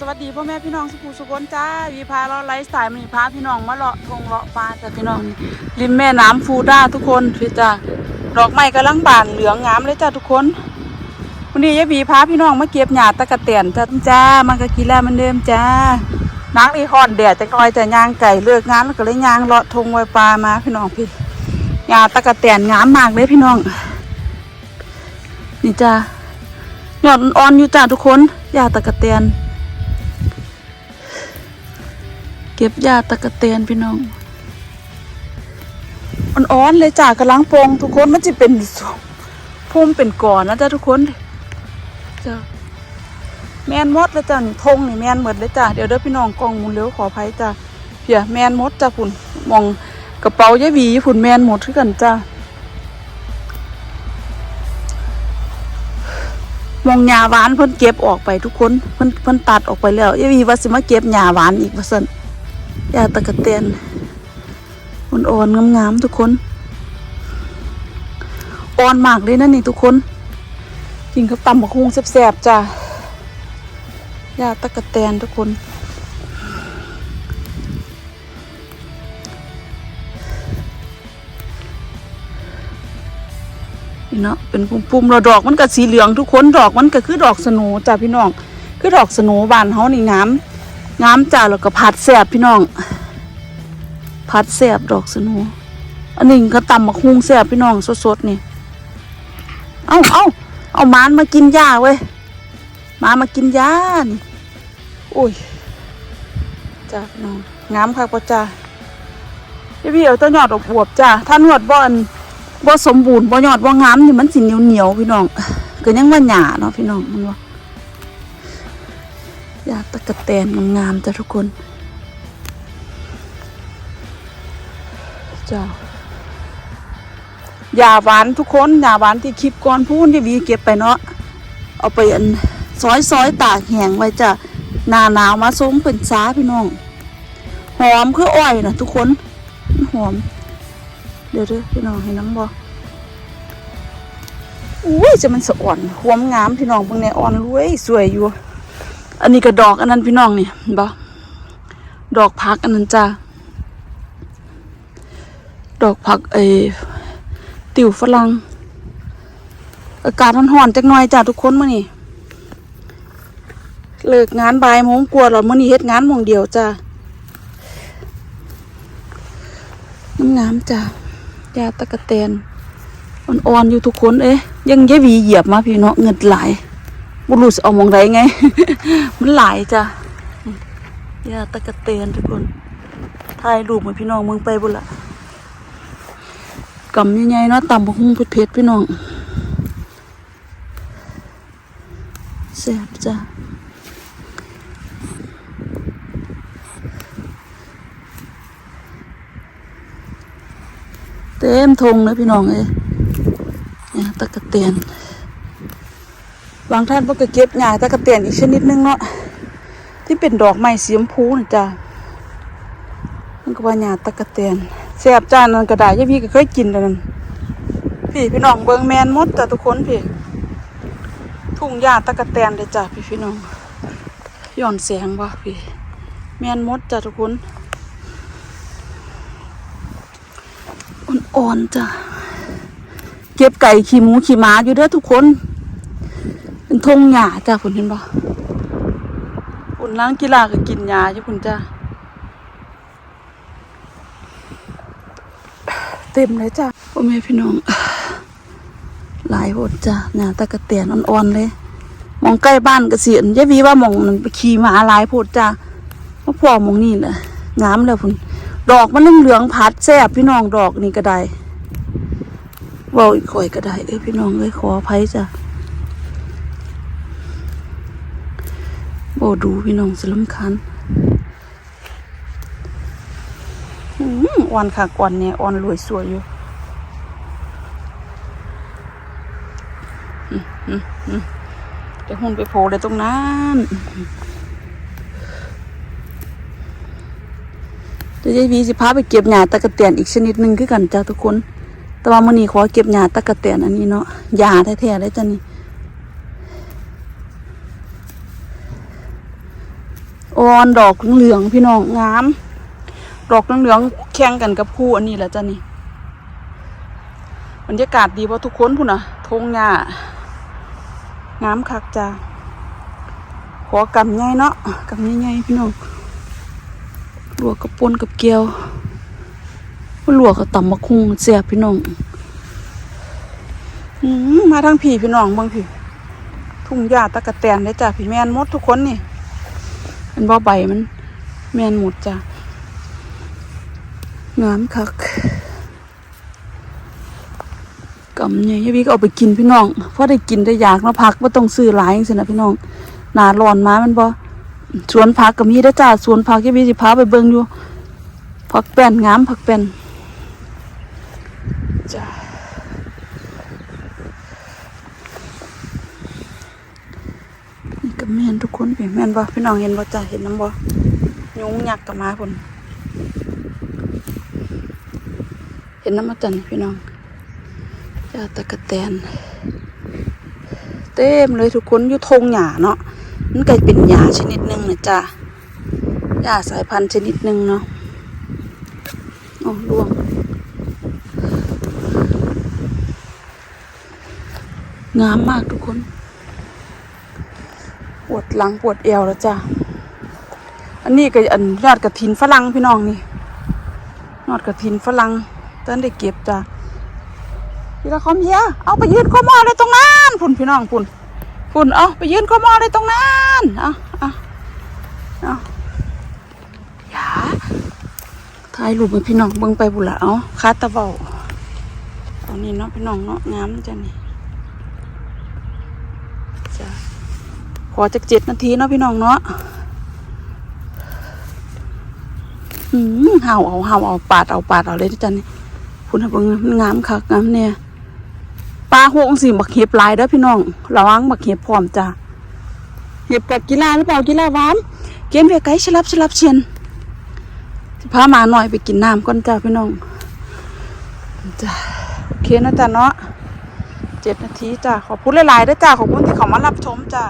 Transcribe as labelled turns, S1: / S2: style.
S1: สวัสดีพ่อแม่พี่น้องสุขุสุขนจ้าวีพาเราไลฟ์สไตล์มีพาพี่น้องมาเลาะทงเลาะปลาจ้ะพี่น้องริมแม่น้ำฟูด้าทุกคนพี่จ้าดอกไม้กำลังบานเหลืองงามเลยจ้าทุกคนวันนี้ยายบีพาพี่น้องมาเก็บหญ้าตะกะเตียนจ้าจ้ามันก็กินแล้วมันเดิมจ้านางอีฮอนแดดจะคอยจะย่างไก่เลิกงานแล้วก็เลยยางเลาะทงไว้ปลามาพี่น้องพี่หญ้าตะกะเตียนงามมากเลยพี่น้องนี่จ้ายอดอ่อนอยู่จ้าทุกคนหญ้าตะกะเตียน ก็บยาตะกะเตนพี่น้องอ่อนๆเลยจ้ากระลังโปงทุกคนมันจะเป็นพุ่มเป็นก่อนนะจ้าทุกคนจ้าแมนมดเลยจ้านี่ทงนี่แมนหมดเลยจ้าเดี๋ยวเด้อพี่น้องกองมุนเร็วขออภัยจ้าเพียแมนมดจ้าพุ่นมองกระเป๋ายายหวีพุ่นแมนหมดคือกันจ้ามองหญ้าหวานเพิ่นเก็บออกไปทุกคนเพิ่นเพิ่นตัดออกไปแล้วยายวีว่าสิมาเก็บหญ้าหวานอีกว่าซั่น ยาตะกะเตียนอ่อนๆงามๆทุกคนอ่อนมากเลยนะนี่ทุกคนกินข้าวตำบักฮุงแซ่บๆจ้ะยาตะกะเตียนทุกคนนี่เนาะเป็นปุ่มๆเราดอกมันก็สีเหลืองทุกคนดอกมันก็คือดอกสโนจ้ะพี่น้องคือดอกสโนบานเฮานี่งาม งามจ้าแล้วก็ผัดแสบพี่น้องผัดแสบดอกสนูอันนี้ก็ตำมักฮุงแสบพี่น้องสดๆนี่ เอาเอาเอามานมากินหญ้าเว้ยมามากินหญ้านี่โอ้ยจ้าพี่น้องงามค่ะพ่อจ้าพี่พี่เอาต้นยอดอวบจ้าถ้าหนวดบ่อนบ่สมบูรณ์บ่ยอดบ่งามนี่มันสิเหนียวเหนียวพี่น้องก็ยังว่าหญ้าเนาะพี่น้องมันว่า ยาตะกะแตนงามๆจ้ะทุกคนจ้ายาหวานทุกคนยาหวานที่คลิปก่อนพูนที่วีเก็บไปเนาะเอาไปอันซอยซอยๆตากแห้งไว้จ้ะหนาหนาวมาส้มเป็นซ้าพี่น้องหอมคืออ้อยนะทุกคนหอม เดี๋ยวเด้อพี่น้องให้น้ำบออุ้ยจะมันสะอ่อนหวมงามพี่น้องเพิ่งในอ่อนรวยสวยอยู่ อันนี้ก็ดอกอันนั้นพี่น้องนี่เห็นปะดอกพักอันนั้นจ้าดอกพักไอติ๋วฝรั่งอากาศร้อนจักหน่อยจ้าทุกคนมื่อนี้เลิกงานบ่ายโมงกว่าแล้วมื่อนี้เฮ็ดงานโมงเดียวจ้าน้ำงามจ้ายาตะกะแตนอ่อนๆอยู่ทุกคนเอ๊ะยังยายวีเหยียบมาพี่เนาะเงินหลาย บุรุษเอามองไรไง มันหลายจ้ะอย่าตะกะเตนทุกคนถ่ายรูปเหมือนพี่น้องเมึงไปบุละกำใหญ่ๆเนาะตำบกหุ่งเผ็ดๆพี่น้องแซ่บจ้ะเต็มทงเลยพี่น้องเอ้ยเนี่ยตะกะเตียน บางท่านเพิ่นก็เก็บหญ้าตะกะเตียนอีกชนิดหนึงเนาะที่เป็นดอกไม้สีชมพูนี่จ้ะมันก็ว่าหญ้าตะกะเตียนแซ่บจ้านั่นก็ได้ยายพี่ก็เคยกินนั่นพี่พี่น้องเบิ่งแมนหมดจ้ะทุกคนพี่ทุ่งหญ้าตะกะเตียนเลยจ้ะพี่พี่น้องย้อนแสงบ่พี่แมนมดจ้ะทุกคนอ่อนๆจ้ะเก็บไก่ขี้หมูขี้หมาอยู่เด้อทุกคน ทงหญ้าจ้าคุณเห็นปะคุณล้างกีฬาก็กินหญ้าอยู่คุณจ้าเต็มเลยจ้าพ่อแม่พี่น้อง หลายหดจ้าหญ้าตะกะเตียนอ่อนๆเลยมองใกล้บ้านกระเสียนยายวีว่ามองนั้นไปขี่มาหลายโพดจ้ามาพ่อมองนี่แหละงามแล้วพุ่นดอกมันเหลืองพัดแซ่บพี่น้องดอกนี่ก็ได้เว่าอีกข่อยก็ได้เอ้ยพี่น้องเอ้ยขออภัยจ้ะ บดูพี่น้องสลำคันอืมอ่อนค่ะก่อนเนี่ยอ่อนรวยสวยอยู่เดี๋ยวหุ่นไปโผล่เลยตรงนั้นเดี๋ยวยายวีสิพาไปเก็บหญ้าตะกะเตียนอีกชนิดหนึ่งคือกันจ้าทุกคน แต่ว่ามื้อนี้ขอเก็บหญ้าตะกะเตียนอันนี้เนาะหญ้าแท้ๆเลยจ้ะนี่ อ่อนดอกเหลืองพี่น้องงาม ดอกเหลืองแข่งกันกับคู่อันนี้แหละจ้ะนี่บรรยากาศดีเพราะทุกคนพุ่นน่ะทงหญ้างามคักจ้ะขอกำใหญ่เนาะกำใหญ่ๆพี่น้องลวกกับปนกับเกี๊ยวลวกกับตำมะคุงเสียบพี่น้องอืมมาทางผีพี่น้องบางผีทุ่งหญ้าตะกะแตนได้จ้ะพี่แมนมดทุกคนนี่ เป็นบ่ใบมัน แมนหมดจ้ะงามคักกำเนี่ยยายพี่ก็เอาไปกินพี่น้องเพราะได้กินได้อยากเนาะพักว่าต้องซื้อหลายจังซี่นะพี่น้องหนาร้อนมามันบ่สวนผักก็มีได้จ้าสวนผักยายพี่สิพาไปเบิ่งอยู่ผักแป้นงามผักแป้นจ้า นี่ก็แม่นทุกคนพี่แม่นบ่พี่น้องเห็นบ่จ้าเห็นน้ำบ่ยุงหยักกับมาพุ่นเห็นน้ำมาจันพี่น้องยาตะกะแตน เต็มเลยทุกคนอยู่ทงหญ้าเนาะมันก็เป็นหญ้าชนิดหนึ่งนะจ้ะหญ้าสายพันธุ์ชนิดหนึ่งเนาะโอ้ล่วงงามมากทุกคน วดหลังปวดเอวแล้วจ้ะ อันนี้ก็อันยอดกระถินฝรั่งพี่น้องนี่ยอดกระถินฝรั่งตอนได้เก็บจ้ะพี่ละคอมเฮียเอาไปยืนข้อมอเลยตรงนั้นพุ่นพี่น้องพุ่นพุ่นเอาไปยืนข้อมอเลยตรงนั้นเอาเอาเอาอย่าถ่ายรูปให้พี่น้องเบิ่งไปบุละเอาคาตะเบาเอานี่เนาะพี่น้องเนาะงามจ้ะนี่จ้ะ ขอจากเจ็ดนาทีเนาะพี่น้องเนาะอืมเห่าเอาเห่าเอาปาดเอาปาดเอาเลยที่จันนี่คุณเบิ่งมันงามคักงามเนี่ยปลาหกสิบักเห็บลายเด้อพี่น้องระวังบักเห็บพร้อมจ้ะเห็บกับกีฬาหรือเปล่ากีฬาหวานเกมเวไกสลับสลับเชียนพาหมาหน่อยไปกินน้ำก่อนจ้าพี่น้องจ้ะโอเคนะจ้ะเนาะเจ็ดนาทีจ้ะขอบคุณหลายๆด้อจ้าขอบคุณที่เขามารับชมจ้ะ